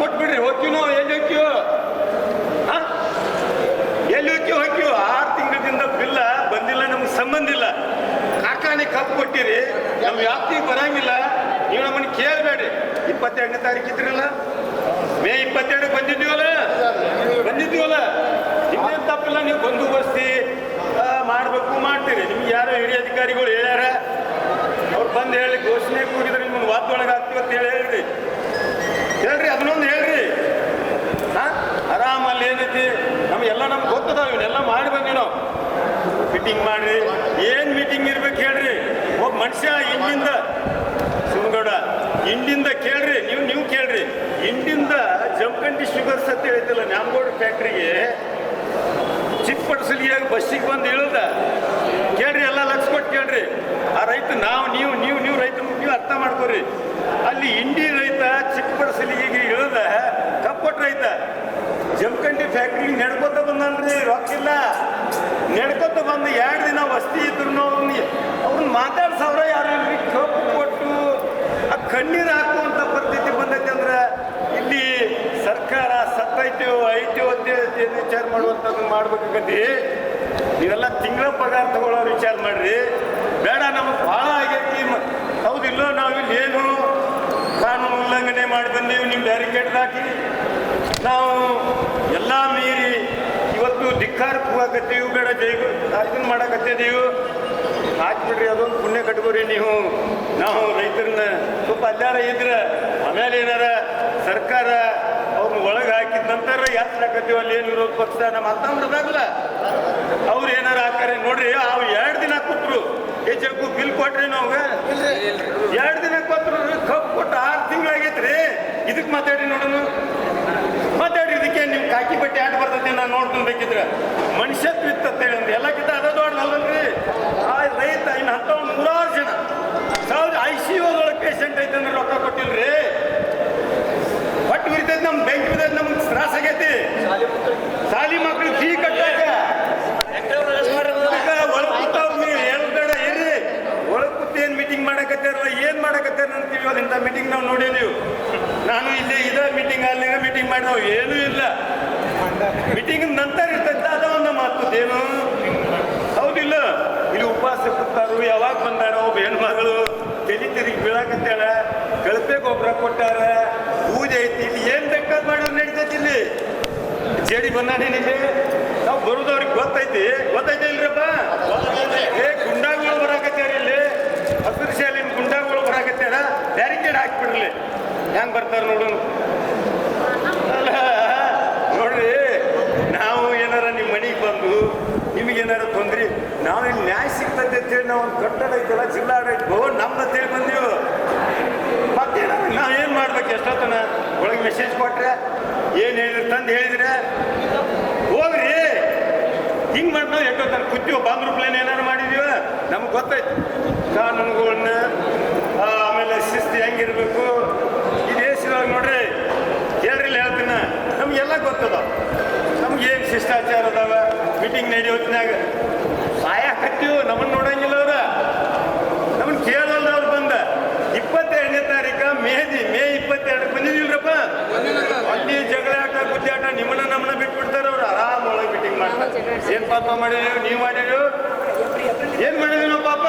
ಕೊಟ್ಬಿಡ್ರಿ ಹೋಗ್ತೀವಿ ನಾವು ಎಲ್ಲಿ ಹೋಗ್ತೀವೋ? ಎಲ್ಲಿ ಹೋಗ್ತೀವಿ ಹೋಗ್ತೀವೋ ಆರು ತಿಂಗಳಿಂದ ಬಿಲ್ಲ ಬಂದಿಲ್ಲ, ನಮ್ಗೆ ಸಂಬಂಧ ಇಲ್ಲ. ಕಾರ್ಖಾನೆ ಕಪ್ಪು ಕೊಟ್ಟಿರಿ ನಮ್ಮ ವ್ಯಾಪ್ತಿಗೆ ಬರಂಗಿಲ್ಲ. ನೀವು ನಮ್ಮನ್ನು ಕೇಳಬೇಡಿ ಇಪ್ಪತ್ತೆರಡನೇ ತಾರೀಕು ಇದ್ರಲ್ಲ? ಮೇ ಇಪ್ಪತ್ತೆರಡು ಬಂದಿದ್ದೀವಲ್ಲ? ಬಂದಿದ್ದೀವಲ್ಲ? ಇನ್ನೇನು ತಪ್ಪಿಲ್ಲ, ನೀವು ಬಂದೋಬಸ್ತಿ ಬಸ್ತಿ ಮಾಡಬೇಕು, ಮಾಡ್ತೀರಿ. ನಿಮ್ಗೆ ಯಾರೋ ಹಿರಿಯ ಅಧಿಕಾರಿಗಳು ಹೇಳ್ಯಾರ. ಅವ್ರು ಬಂದು ಹೇಳಿ ಘೋಷಣೆ ಕೂಗಿದ್ರೆ ನಿಮ್ಮನ್ನು ವಾತಾವರಣ ಆಗ್ತೀವಿ ಅಂತ ಹೇಳಿ ಹೇಳ್ರಿ. ಹೇಳ್ರಿ ನಮಗೆಲ್ಲ ನಮ್ಗೆ ಗೊತ್ತದ, ಇವನ್ನೆಲ್ಲ ಮಾಡಿ ನಾವು ಮೀಟಿಂಗ್ ಮಾಡ್ರಿ. ಏನ್ ಮೀಟಿಂಗ್ ಇರ್ಬೇಕು ಹೇಳ್ರಿ. ಒಬ್ಬ ಮನುಷ್ಯ ಇಂಡಿಂದ ಸುಮಗೌಡ ಇಂಡಿಂದ ಕೇಳ್ರಿ. ನೀವು ನೀವು ಕೇಳ್ರಿ. ಇಂಡಿಂದ ಜಮಖಂಡಿ ಶುಗರ್ಸ್ ಅಂತ ಹೇಳ್ತಿಲ್ಲ ನ್ಯಾಮಗೌಡ ಫ್ಯಾಕ್ಟ್ರಿಗೆ ಚಿಕ್ಕಪಡಿಸಲಿಯಾಗಿ ಬಸ್ಸಿಗೆ ಬಂದು ಇಳ್ದ. ಕೇಳ್ರಿ, ಎಲ್ಲ ಲಕ್ಷ ಕೊಟ್ಟು ಕೇಳ್ರಿ. ಆ ರೈತ, ನಾವು, ನೀವು ನೀವು ನೀವು ರೈತ, ನೀವು ಅರ್ಥ ಮಾಡ್ಕೋರಿ. ಅಲ್ಲಿ ಇಂಡಿ ರೈತ ಚಿಕ್ಕಪಡಿಸಲಿಗೆ ಇಳಿದ, ಕಪ್ಪಟ್ ರೈತ. ಜಮಖಂಡಿ ಫ್ಯಾಕ್ಟ್ರಿ ನಡ್ಕೊತ ಬಂದನ್ರಿ, ರೊಕ್ಕಿಲ್ಲ. ನಡ್ಕೊತ ಬಂದು ಎರಡು ದಿನ ವಸ್ತಿ ಇದ್ರು ಅವ್ರನ್ನ ಅವ್ರನ್ನ ಮಾತಾಡ್ಸವ್ರ ಯಾರು ಇಲ್ರಿ? ಕಪ್ಪು ಕೊಟ್ಟು ಆ ಕಣ್ಣೀರು ಹಾಕುವಂಥ ಪರಿಸ್ಥಿತಿ ಬಂದೈತೆ ಅಂದ್ರೆ ಇಲ್ಲಿ ಸರ್ಕಾರ ಸತ್ತೈತೋ ಐತೋ ಅಂತ ವಿಚಾರ ಮಾಡುವಂಥದ್ದು ಮಾಡ್ಬೇಕಾಗತಿ ನೀವೆಲ್ಲ ತಿಂಗಳ ಪಗಾರ ತಗೊಳ್ಳೋ ವಿಚಾರ ಮಾಡ್ರಿ. ಬೇಡ, ನಮಗೆ ಭಾಳ ಆಗೈತಿ. ಹೌದಿಲ್ಲೋ ಇಲ್ಲಿ ಏನು ಕಾನೂನು ಉಲ್ಲಂಘನೆ ಮಾಡಿ ಬಂದೀವಿ ನೀವು ಬ್ಯಾರಿಕೇಡ್ ಹಾಕಿ. ನಾವು ಎಲ್ಲ ಮೀರಿ ಇವತ್ತು ಧಿಕ್ಕಾರ ಹೋಗತ್ತೀವಿ ಬೇಡ ಜೈ ಇದನ್ನು ಮಾಡಕತ್ತಿದ್ದೀವಿ ಹಾಕ್ಬಿಡ್ರಿ ಅದೊಂದು ಪುಣ್ಯ ಕಟ್ಕೋರಿ ನೀವು. ನಾವು ರೈತರನ್ನ ಸ್ವಲ್ಪ ಅಲ್ಲಾರ ಇದ್ರೆ ಆಮೇಲೆ ಏನಾರ ಸರ್ಕಾರ ಅವ್ರನ್ನ ಒಳಗೆ ಹಾಕಿದ ನಂತರ ಯಾತ್ರೆ ಹಾಕತ್ತೀವಿ ಅಲ್ಲಿ ಏನು ವಿರೋಧ ಪಕ್ಷ? ನಮ್ಮ ಅರ್ಥಮ್ರದಾಗಲ್ಲ ಅವ್ರು ಏನಾರ ಹಾಕಾರೆ ನೋಡ್ರಿ ಅವ್ರು ಎರಡು ದಿನ ಕೊಟ್ರು ಹೆಚ್ಚು ಬಿಲ್ ಕೊಟ್ರಿ ನಾವು ಎರಡು ದಿನ ಕೊಟ್ರು ಕಬ್ಬು ಕೊಟ್ಟು ಆರು ತಿಂಗಳಾಗೈತ್ರಿ ಇದಕ್ಕೆ ಮಾತಾಡಿ ನೋಡೋಣ. ಕಾಕಿ ಬಟ್ಟೆ ಆಟ ಬರ್ತೈತಿ ನಾನು ನೋಡ್ಕೊಂಡ್ ಬೇಕಿದ್ರೆ ಮನುಷ್ಯತ್ವ ಇತ್ತಂತೇಳಿ ಒಂದು ಎಲ್ಲಕ್ಕಿಂತ ಅದ ದೊಡ್ಡದಲ್ರಿ ಆ ರೈತ ಇನ್ನು ಹತ್ತೊಂದು ನೂರಾರು ಜನ. ಸಾವಿರ ಐ ಸಿ ಒಳಗೆ ಪೇಷಂಟ್ ಐತೆ ಅಂದ್ರೆ ರೊಕ್ಕ ಕೊಟ್ಟಿಲ್ರಿ. ಹೊಟ್ಟು ಬಿರ್ತೈತೆ ನಮ್ಮ ಬೆಂಕಿ ಬಿದ್ದೈತಿ ನಮ್ಗೆ, ತ್ರಾಸ ಆಗೈತಿ. ಸಾಲಿ ಮಕ್ಳು ಫೀ ಕಟ್ಟಾಕ. ಒಳಗ್ ಕೂತಾವ್ ನೀವು ಕೂತು ಏನು ಮೀಟಿಂಗ್ ಏನು ಅಂತೀವಿ ಇಂಥ ಮೀಟಿಂಗ್ ನಾವು ನೋಡೇನಿವು ನಾನು ಇಲ್ಲಿ ಇದೇ ಮೀಟಿಂಗ್ ಅಲ್ಲಿ ಮೀಟಿಂಗ್ ಮಾಡಿ ನಾವು ಏನೂ ಇಲ್ಲ. ಮೀಟಿಂಗ್ ನಂತರ ಇರ್ತೈತೆ ಅದ ಒಂದು ಮಾತು. ದೇವ ಹೌದಿಲ್ಲ. ಇಲ್ಲಿ ಉಪವಾಸ ಕೊಡ್ತಾರು ಯಾವಾಗ ಬಂದಾರ ಒಬ್ಬ ಹೆಣ್ಮಗಳು ತಲೆ ತಿರುಗಿ ಬೀಳಾಕತ್ತಾಳ, ಕಳಪೆ ಗೊಬ್ಬರ ಕೊಟ್ಟಾರ ಪೂಜೆ ಐತಿ, ಇಲ್ಲಿ ಏನ್ ಬೇಕಾದ್ ಮಾಡೋದು ನಡೀತೈತಿ ಇಲ್ಲಿ? ಜೇಡಿ ಬಂದಾನೇನಿದೆ ನಾವು ಬರುದವ್ರಿಗೆ ಗೊತ್ತೈತಿ. ಗೊತ್ತೈತಿ ಇಲ್ರಪ್ಪ? ಏ, ಗುಂಡಾಗಳು ಬರಾಕತ್ತಾರ ಇಲ್ಲಿ? ಹಸಿರು ಶಾಲಿನ ಗುಂಡಾಗಳು ಬರಾಕತ್ತಾರ ಬ್ಯಾರಿಕೇಡ್ ಹಾಕ್ಬಿಡ್ಲಿ. ಹೆಂಗ್ ಬರ್ತಾರ ನೋಡೋಣ ಅಲ್ಲ ನೋಡ್ರಿ ನಾವು ಏನಾರ ನಿಮ್ಮ ಮನೆಗೆ ಬಂದು ನಿಮಗೇನಾರ ತೊಂದ್ರೆ ನಾವು ಇಲ್ಲಿ ನ್ಯಾಯ ಸಿಗ್ತದೆ ಅಂತೇಳಿ ನಾವು ಒಂದು ಕಟ್ಟಡ ಐತಲ್ಲ, ಜಿಲ್ಲಾಡಳಿತ ಭವನ್, ನಮ್ದು ಅಂತೇಳಿ ಬಂದೀವಿ ಮತ್ತೇನ ನಾವು ಏನು ಮಾಡ್ಬೇಕು ಎಷ್ಟೊತ್ತನ? ಒಳಗೆ ಮೆಸೇಜ್ ಕೊಟ್ರೆ, ಏನು ಹೇಳಿದ್ರೆ ತಂದು ಹೇಳಿದ್ರೆ, ಹೋಗ್ರಿ. ಹಿಂಗೆ ಮಾಡಿ ನಾವು ಎಷ್ಟೊತ್ತನ ಕೂತೀವಿ ಬಾಂಗ್ರೂ ಪ್ಲೇನ್ ಏನಾರು ಮಾಡಿದೀವ, ನಮ್ಗೆ ಗೊತ್ತಾಯ್ತು. ಕಾನೂನುಗಳನ್ನ ಆಮೇಲೆ ಶಿಸ್ತು ಹೆಂಗಿರ್ಬೇಕು. ಈ ದೇಶದಾಗ ನೋಡ್ರಿ ಹೇಳ್ರಿ ಹೇಳ್ತೀನ. ನಮ್ಗೆಲ್ಲ ಗೊತ್ತದ. ನಮ್ಗೆ ಏನು ಶಿಷ್ಟಾಚಾರ ಅದಾವ? ಮೀಟಿಂಗ್ ನಡೆಯೋತ್ನಾಗ ಸಾಯ ಹತ್ತೀವಿ ನಮ್ಮನ್ನ ನೋಡಂಗಿಲ್ಲ ಅವ್ರ ನಮ್ಮನ್ನ ಕೇಳಲ್ಲ ಅವ್ರು ಬಂದ ಇಪ್ಪತ್ತೆರಡನೇ ತಾರೀಕ ಮೇದಿ ಮೇ ಇಪ್ಪತ್ತೆರಡಕ್ಕೆ ಬಂದಿದಿಲ್ರಪ್ಪ ಅಲ್ಲಿ ಜಗಳ ಆಟ ನಿಮ್ಮನ್ನ ನಮ್ಮನ್ನ ಬಿಟ್ಬಿಡ್ತಾರೆ ಅವ್ರು. ಆರಾಮ್ ಒಳಗೆ ಮೀಟಿಂಗ್ ಮಾಡ್ತಾರೆ. ಏನ್ ಪಾಪ ಮಾಡಿದೀವಿ ನೀವು ಮಾಡಿದೀವಿ ಏನ್ ಮಾಡಿದೀವಿ ಪಾಪ?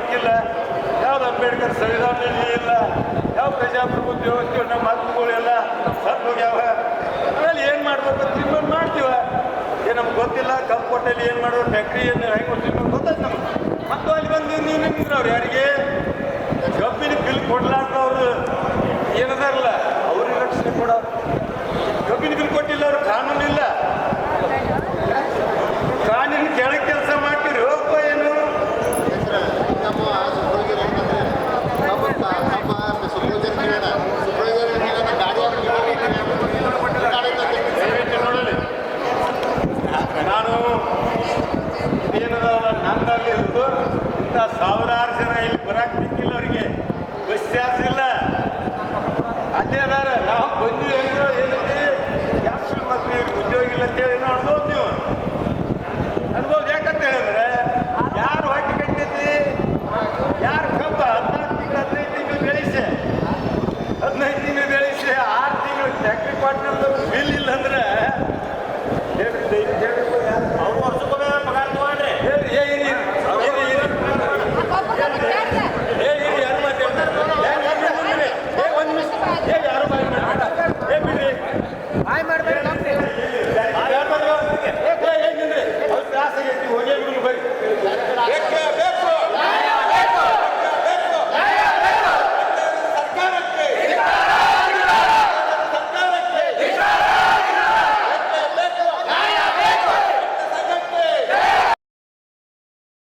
ಕೇಳೋರು ದಿಕ್ಕಿಲ್ಲ ಯಾವ್ದು ಅಂಬೇಡ್ಕರ್ ಸಂವಿಧಾನ ಇಲ್ಲ ಯಾವ ಪ್ರಜಾಪ್ರಭುತ್ವ ವ್ಯವಸ್ಥೆ ನಮ್ಮ ಹಕ್ಕುಗಳು ಎಲ್ಲ ಸತ್ತು ಹೋಗ್ಯಾವ. ಆಮೇಲೆ ಏನು ಮಾಡ್ಬೇಕು ಅಂತ ತೀರ್ಮಾನ ಮಾಡ್ತೀವ. ಏ, ನಮ್ಗೆ ಗೊತ್ತಿಲ್ಲ ಕಬ್ಬು ಏನ್ ಏನು ಮಾಡೋರು ಫ್ಯಾಕ್ಟ್ರಿ ಏನು ಹೆಂಗೆ ಗೊತ್ತಿಲ್ಲ ಗೊತ್ತಾಯ್ತು ನಮ್ಗೆ. ಮತ್ತು ಅಲ್ಲಿ ಬಂದು ನೀವು ನಿಂತಿದ್ರವ್ರು ಯಾರಿಗೆ? ಕಬ್ಬಿನ ಬಿಲ್ ಕೊಡ್ಲಾರ್ದವ್ರು ಏನದಾರಲ್ಲ ಅವ್ರಿಗೆ ರಕ್ಷಣೆ ಕೊಡ ಕಬ್ಬಿನ ಬಿಲ್ ಕೊಟ್ಟಿಲ್ಲ, ಅವ್ರು ಕಾನೂನು ಇಲ್ಲ